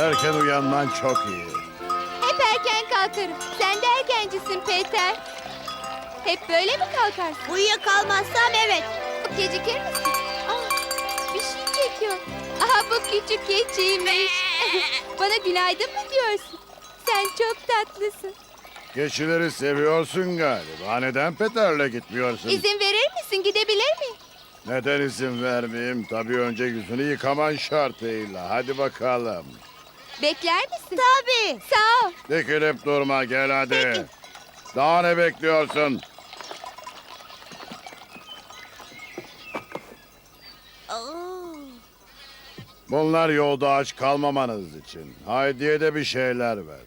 Erken uyanman çok iyi. Hep erken kalkarım. Sen de erkencisin Peter. Hep böyle mi kalkarsın? Uyuyakalmazsam evet. Gecikir misin? Aa, bir şey çekiyor. Aha bu küçük keçiymiş. Bana günaydın mı diyorsun? Sen çok tatlısın. Keçileri seviyorsun galiba. Neden Peter'le gitmiyorsun? İzin verir misin? Gidebilir miyim? Neden izin vermeyeyim? Tabii önce yüzünü yıkaman şartıyla. Hadi bakalım. Bekler misin? Tabii. Sağ ol. Dikilip durma gel hadi. Daha ne bekliyorsun? Oo. Bunlar yolda aç kalmamanız için. Haydi'ye de bir şeyler ver.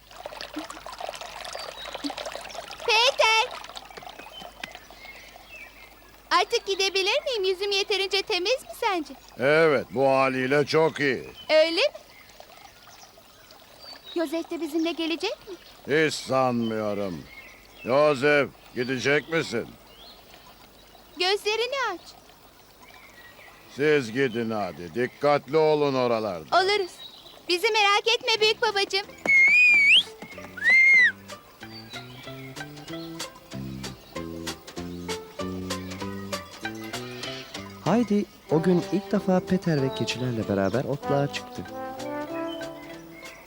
Peter. Artık gidebilir miyim? Yüzüm yeterince temiz mi sence? Evet bu haliyle çok iyi. Öyle mi? Yosef de bizimle gelecek mi? Hiç sanmıyorum. Yosef gidecek misin? Gözlerini aç. Siz gidin hadi. Dikkatli olun oralarda. Oluruz. Bizi merak etme büyük babacığım. Haydi o gün ilk defa Peter ve keçilerle beraber otluğa çıktı.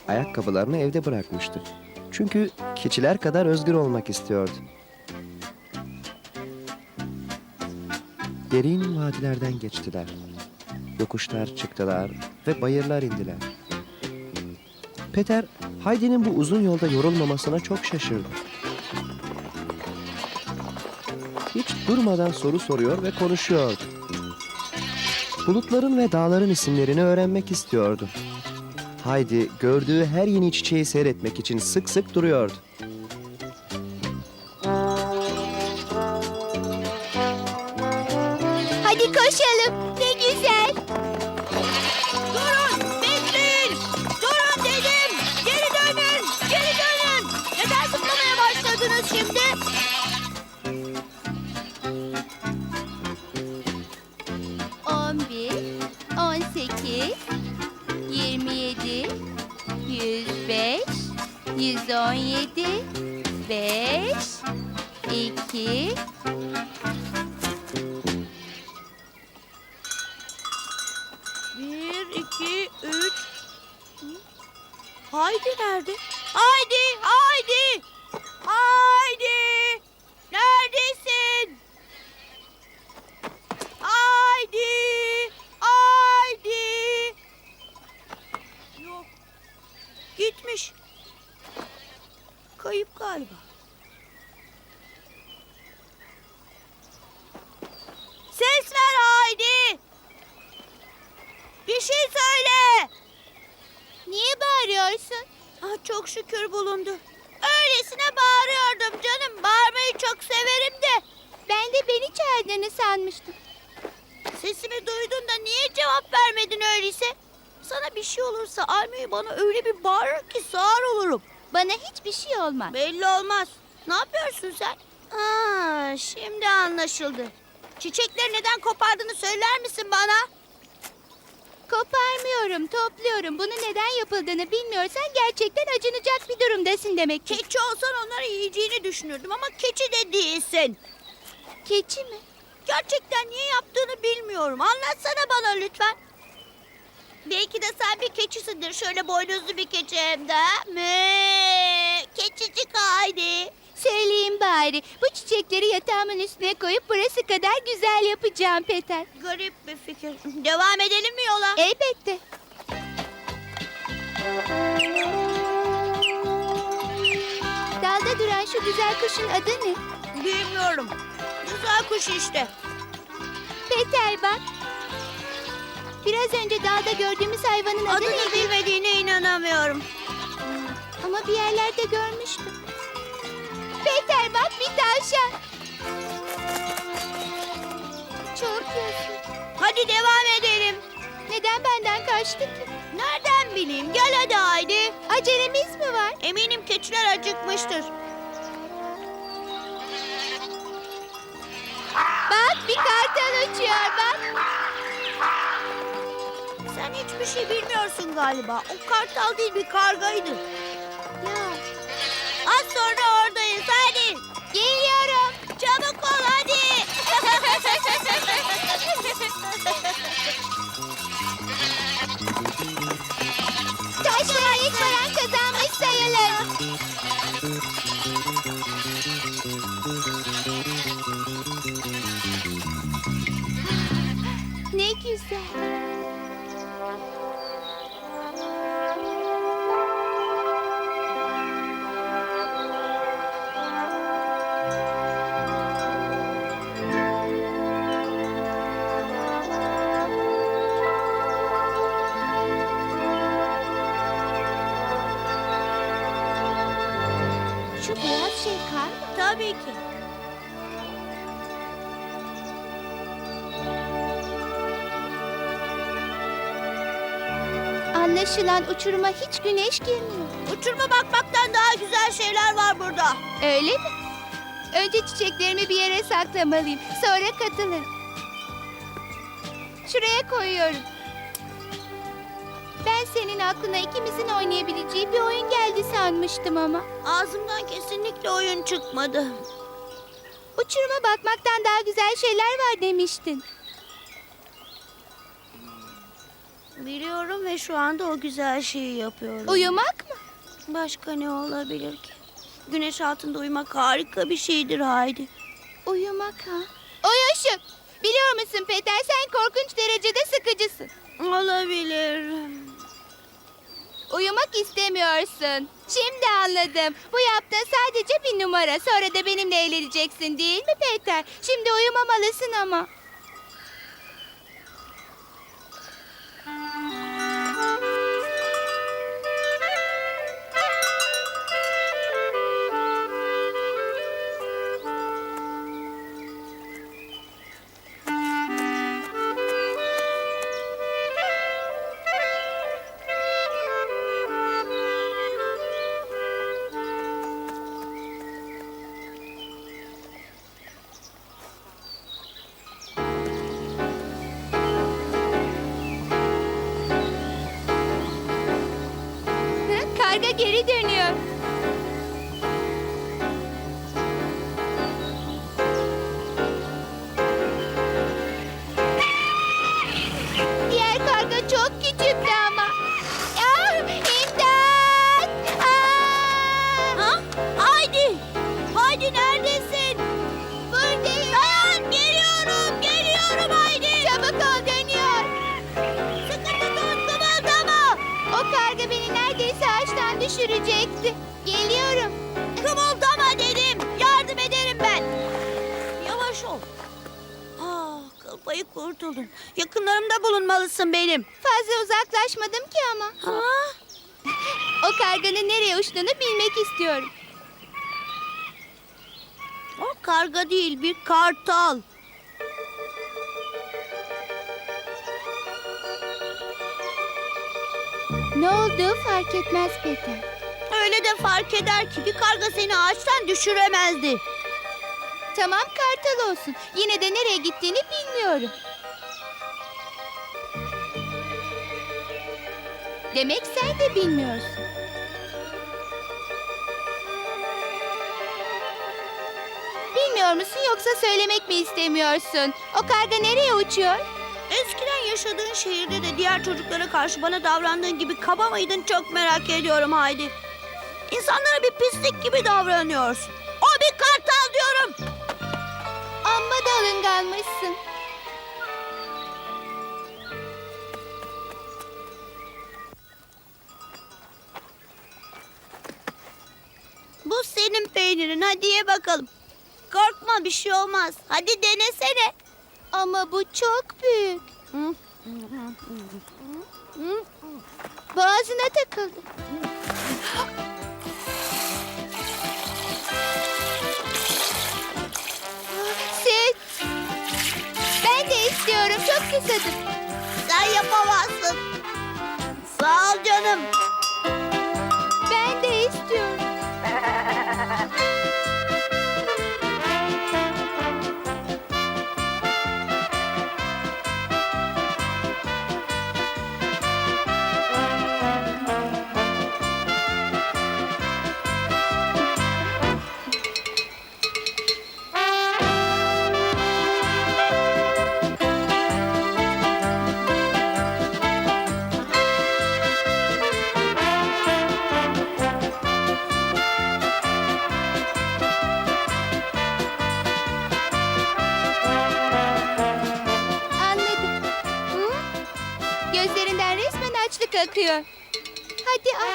Ayakkabılarını evde bırakmıştı. Çünkü keçiler kadar özgür olmak istiyordu. Derin vadilerden geçtiler. Yokuşlar çıktılar ve bayırlar indiler. Peter, Haydi'nin bu uzun yolda yorulmamasına çok şaşırdı. Hiç durmadan soru soruyor ve konuşuyordu. Bulutların ve dağların isimlerini öğrenmek istiyordu. Haydi gördüğü her yeni çiçeği seyretmek için sık sık duruyordu. Hadi koşalım. Ne güzel. 117 5 2 1 2 3 Haydi nerede? Şükür bulundu. Öylesine bağırıyordum canım. Bağırmayı çok severim de. Ben de beni çağırdığını sanmıştım. Sesimi duydun da niye cevap vermedin öyleyse? Sana bir şey olursa Almio bana öyle bir bağırır ki sağır olurum. Bana hiçbir şey olmaz. Belli olmaz. Ne yapıyorsun sen? Aa, şimdi anlaşıldı. Çiçekleri neden kopardığını söyler misin bana? Koparmıyorum, topluyorum. Bunu neden yapıldığını bilmiyorsan gerçekten acınacak bir durumdasın demek. Keçi olsan onları yiyeceğini düşünürdüm ama keçi de değilsin. Keçi mi? Gerçekten niye yaptığını bilmiyorum. Anlatsana bana lütfen. Belki de sen bir keçisindir. Şöyle boynuzlu bir keçi hem de. Mü, keçicik haydi. Söyleyeyim bari. Bu çiçekleri yatağımın üstüne koyup burası kadar güzel yapacağım Peter. Garip bir fikir. Devam edelim mi yola? Elbette. Dalda duran şu güzel kuşun adı ne? Bilmiyorum. Güzel kuş işte. Peter bak. Biraz önce dağda gördüğümüz hayvanın adı Adını neydi? bilmediğine inanamıyorum. Ama bir yerlerde görmüştüm. Peter bak bir tavşan. Çok yosun. Hadi devam edelim. Neden benden kaçtı ki? Nereden bileyim? Gel hadi Haydi. Acelemiz mi var? Eminim keçiler acıkmıştır. Bak bir kartal uçuyor bak. Sen hiçbir şey bilmiyorsun galiba. O kartal değil bir kargaydı. Ya Az sonra oradayız Anlaşılan uçuruma hiç güneş girmiyor. Uçurma bakmaktan daha güzel şeyler var burada. Öyle mi? Önce çiçeklerimi bir yere saklamalıyım. Sonra katılırım. Şuraya koyuyorum. Ben senin aklına ikimizin oynayabileceği bir oyun geldi sanmıştım ama. Ağzımdan kesinlikle oyun çıkmadı. Uçuruma bakmaktan daha güzel şeyler var demiştin. Biliyorum ve şu anda o güzel şeyi yapıyorum. Uyumak mı? Başka ne olabilir ki? Güneş altında uyumak harika bir şeydir Haydi. Uyumak ha? Uyuşum. Biliyor musun Peter sen korkunç derecede sıkıcısın. Olabilir. Uyumak istemiyorsun. Şimdi anladım. Bu yaptığın sadece bir numara. Sonra da benimle eğleneceksin değil mi Peter? Şimdi uyumamalısın ama. Karga geri dönüyor. Yakınlarımda bulunmalısın benim. Fazla uzaklaşmadım ki ama. Ha? O karganın nereye uçtuğunu bilmek istiyorum. O karga değil bir kartal. Ne olduğu fark etmez Peter. Öyle de fark eder ki bir karga seni ağaçtan düşüremezdi. Tamam kartal olsun. Yine de nereye gittiğini bilmiyorum. Demek sen de bilmiyorsun. Bilmiyor musun yoksa söylemek mi istemiyorsun? O karga nereye uçuyor? Eskiden yaşadığın şehirde de diğer çocuklara karşı bana davrandığın gibi kaba mıydın çok merak ediyorum Haydi. İnsanlara bir pislik gibi davranıyorsun. O bir kartal diyorum. Amma da alınganmışsın. Bu senin peynirin hadi ye bakalım. Korkma bir şey olmaz. Hadi denesene. Ama bu çok büyük. Boğazına takıldı. Süt. Ben de istiyorum. Çok güzelim. Sen yapamazsın. Sağ ol canım. Ben de istiyorum. Yeah. Gözlerinden resmen açlık akıyor. Hadi al.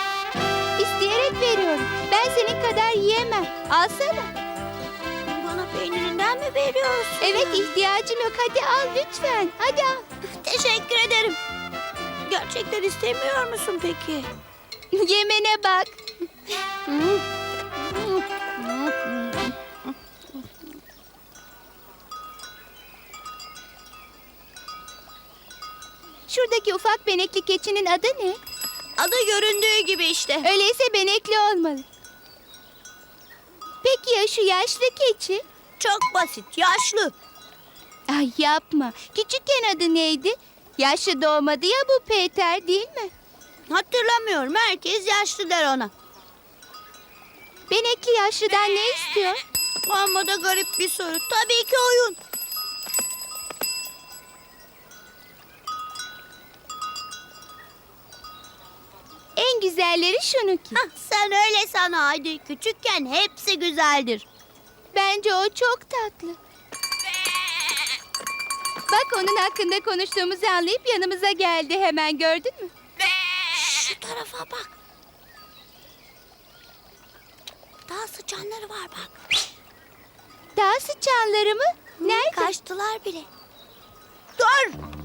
İsteyerek veriyorum. Ben senin kadar yiyemem. Alsana. Bana peynirinden mi veriyorsun? Evet ihtiyacım yok. Hadi al lütfen. Hadi al. Teşekkür ederim. Gerçekten istemiyor musun peki? Yemene bak. Şuradaki ufak benekli keçinin adı ne? Adı göründüğü gibi işte. Öyleyse benekli olmalı. Peki ya şu yaşlı keçi? Çok basit, yaşlı. Ay yapma. Küçükken adı neydi? Yaşlı doğmadı ya bu Peter değil mi? Hatırlamıyorum. Herkes yaşlı der ona. Benekli yaşlıdan ne istiyor? Amma da garip bir soru. Tabii ki oyun. En güzelleri şunu ki. Hah, sen öyle san Haydi. Küçükken hepsi güzeldir. Bence o çok tatlı. Bak onun hakkında konuştuğumuzu anlayıp yanımıza geldi hemen gördün mü? Şu tarafa bak. Daha sıçanları var bak. Daha sıçanları mı? Nerede? Kaçtılar bile. Dur!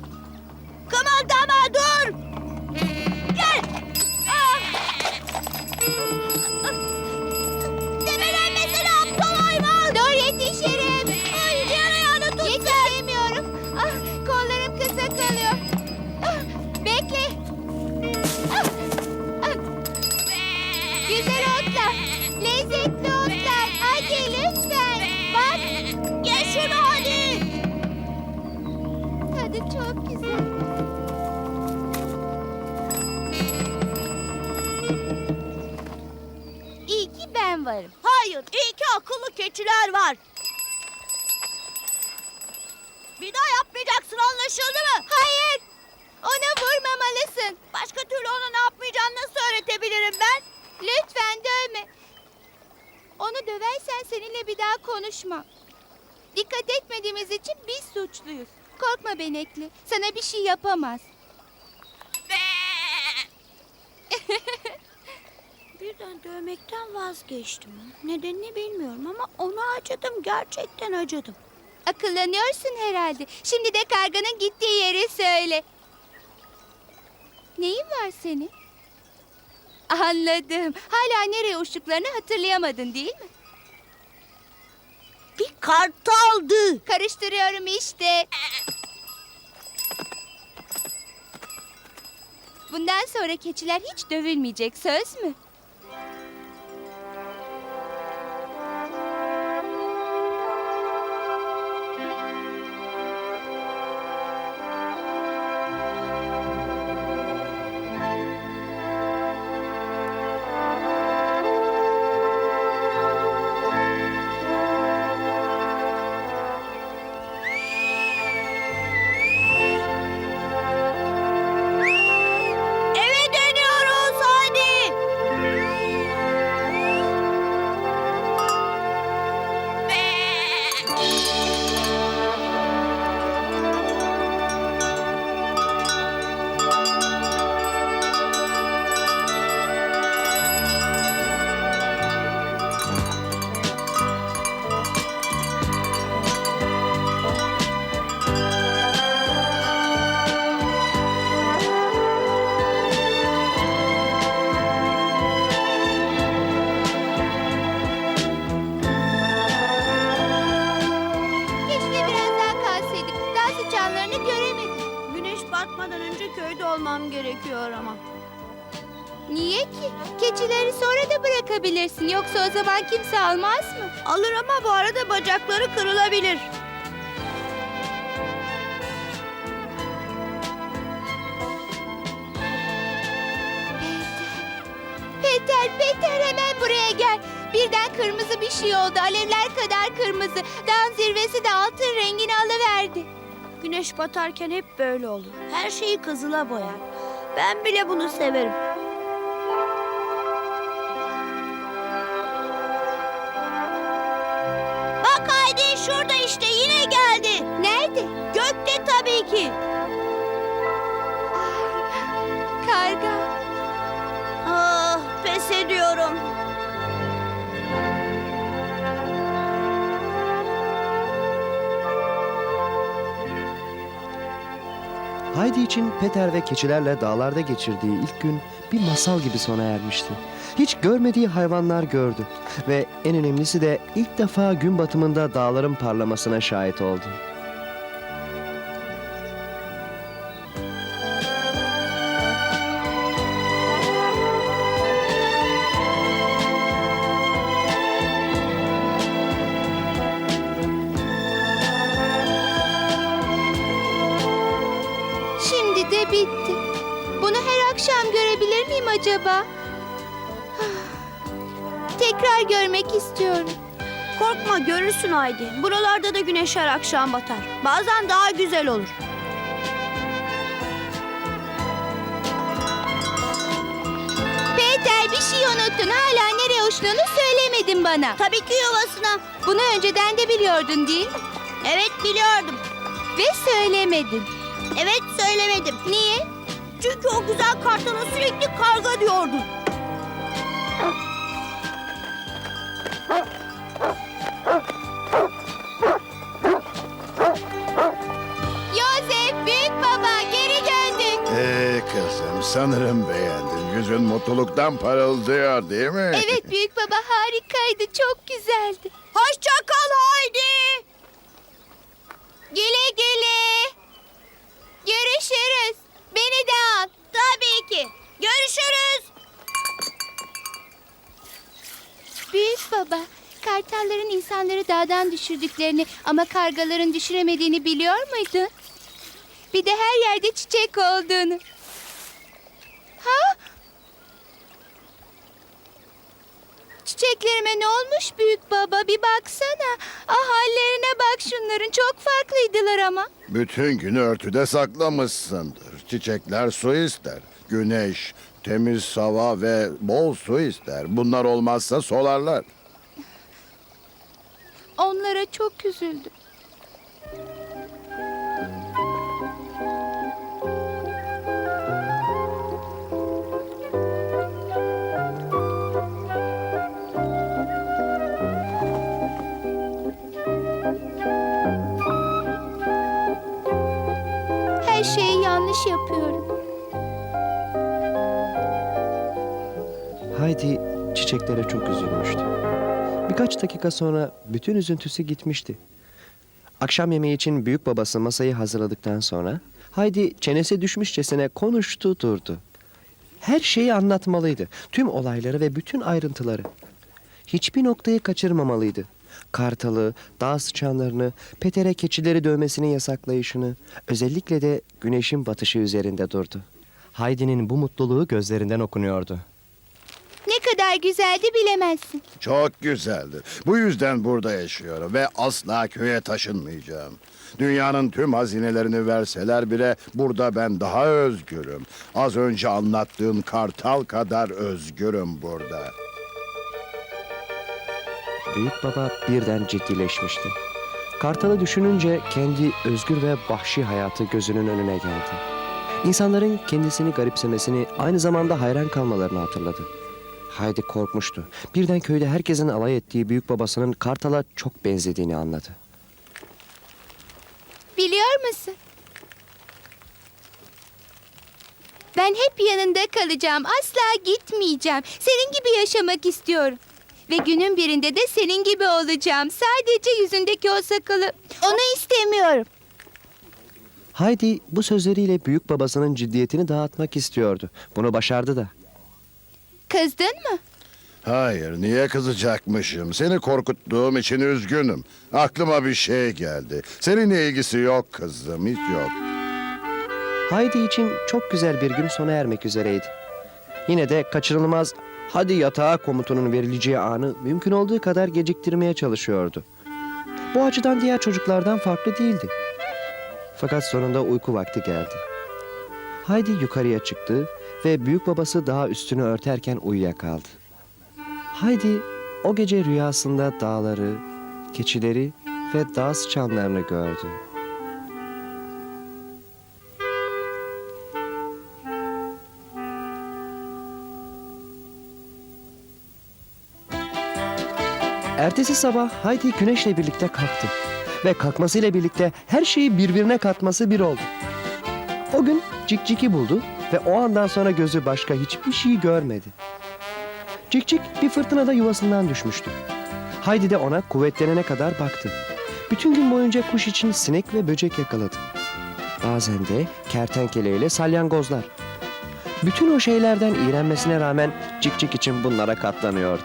Akıllı keçiler var. Bir daha yapmayacaksın anlaşıldı mı? Hayır. Ona vurmamalısın. Başka türlü ona ne yapmayacağını nasıl öğretebilirim ben? Lütfen dövme. Onu döversen seninle bir daha konuşmam. Dikkat etmediğimiz için biz suçluyuz. Korkma Benekli. Sana bir şey yapamaz. Birden dövmekten vazgeçtim. Nedenini bilmiyorum ama ona acıdım. Gerçekten acıdım. Akıllanıyorsun herhalde. Şimdi de karganın gittiği yeri söyle. Neyin var senin? Anladım. Hala nereye uçtuklarını hatırlayamadın değil mi? Bir kartaldı. Karıştırıyorum işte. Bundan sonra keçiler hiç dövülmeyecek söz mü? Kimse almaz mı? Alır ama bu arada bacakları kırılabilir. Peter, Peter hemen buraya gel. Birden kırmızı bir şey oldu. Alevler kadar kırmızı. Dağın zirvesi de altın rengini alıverdi. Güneş batarken hep böyle olur. Her şeyi kızıla boyar. Ben bile bunu severim. Heidi için Peter ve keçilerle dağlarda geçirdiği ilk gün bir masal gibi sona ermişti. Hiç görmediği hayvanlar gördü ve en önemlisi de ilk defa gün batımında dağların parlamasına şahit oldu. Haydi. Buralarda da güneş her akşam batar. Bazen daha güzel olur. Peter bir şey unuttun. Hala nereye uçtuğunu söylemedin bana. Tabii ki yuvasına. Bunu önceden de biliyordun değil mi? Evet biliyordum. Ve söylemedin. Evet söylemedim. Niye? Çünkü o güzel kartana sürekli karga diyordun. Yüzün mutluluktan parıldıyor değil mi? Evet büyük baba harikaydı. Çok güzeldi. Hoşça kal Haydi. Güle güle. Görüşürüz. Beni de al. Tabii ki. Görüşürüz. Büyük baba, kartalların insanları dağdan düşürdüklerini ama kargaların düşüremediğini biliyor muydun? Bir de her yerde çiçek olduğunu. Ha? Çiçeklerime ne olmuş büyük baba? Bir baksana. Ah hallerine bak şunların. Çok farklıydılar ama. Bütün günü örtüde saklamışsındır. Çiçekler su ister. Güneş, temiz hava ve bol su ister. Bunlar olmazsa solarlar. Onlara çok üzüldüm. Çiçeklere çok üzülmüştü. Birkaç dakika sonra bütün üzüntüsü gitmişti. Akşam yemeği için büyük babası masayı hazırladıktan sonra Heidi çenesi düşmüşçesine konuştu durdu. Her şeyi anlatmalıydı. Tüm olayları ve bütün ayrıntıları. Hiçbir noktayı kaçırmamalıydı. Kartalı, dağ sıçanlarını, Peter'e keçileri dövmesini yasaklayışını, özellikle de güneşin batışı üzerinde durdu. Heidi'nin bu mutluluğu gözlerinden okunuyordu. Ne kadar güzeldi bilemezsin. Çok güzeldir. Bu yüzden burada yaşıyorum ve asla köye taşınmayacağım. Dünyanın tüm hazinelerini verseler bile burada ben daha özgürüm. Az önce anlattığım kartal kadar özgürüm burada. Büyük baba birden ciddileşmişti. Kartalı düşününce kendi özgür ve vahşi hayatı gözünün önüne geldi. İnsanların kendisini garipsemesini, aynı zamanda hayran kalmalarını hatırladı. Haydi korkmuştu. Birden köyde herkesin alay ettiği büyük babasının Kartal'a çok benzediğini anladı. Biliyor musun? Ben hep yanında kalacağım. Asla gitmeyeceğim. Senin gibi yaşamak istiyorum. Ve günün birinde de senin gibi olacağım. Sadece yüzündeki o sakalı. Onu istemiyorum. Haydi bu sözleriyle büyük babasının ciddiyetini dağıtmak istiyordu. Bunu başardı da. Kızdın mı? Hayır, niye kızacakmışım? Seni korkuttuğum için üzgünüm. Aklıma bir şey geldi. Seninle ilgisi yok kızım, hiç yok. Haydi için çok güzel bir gün sona ermek üzereydi. Yine de kaçınılmaz hadi yatağa komutunun verileceği anı mümkün olduğu kadar geciktirmeye çalışıyordu. Bu açıdan diğer çocuklardan farklı değildi. Fakat sonunda uyku vakti geldi. Haydi yukarıya çıktı ve büyük babası daha üstünü örterken uyuyakaldı. Haydi o gece rüyasında dağları, keçileri ve dağ sıçanlarını gördü. Ertesi sabah Haydi güneşle birlikte kalktı. Ve kalkmasıyla birlikte her şeyi birbirine katması bir oldu. O gün Cikcik'i buldu ve o andan sonra gözü başka hiçbir şey görmedi. Cikcik bir fırtınada yuvasından düşmüştü. Haydi de ona kuvvetlenene kadar baktı. Bütün gün boyunca kuş için sinek ve böcek yakaladı. Bazen de kertenkele ile salyangozlar. Bütün o şeylerden iğrenmesine rağmen Cikcik için bunlara katlanıyordu.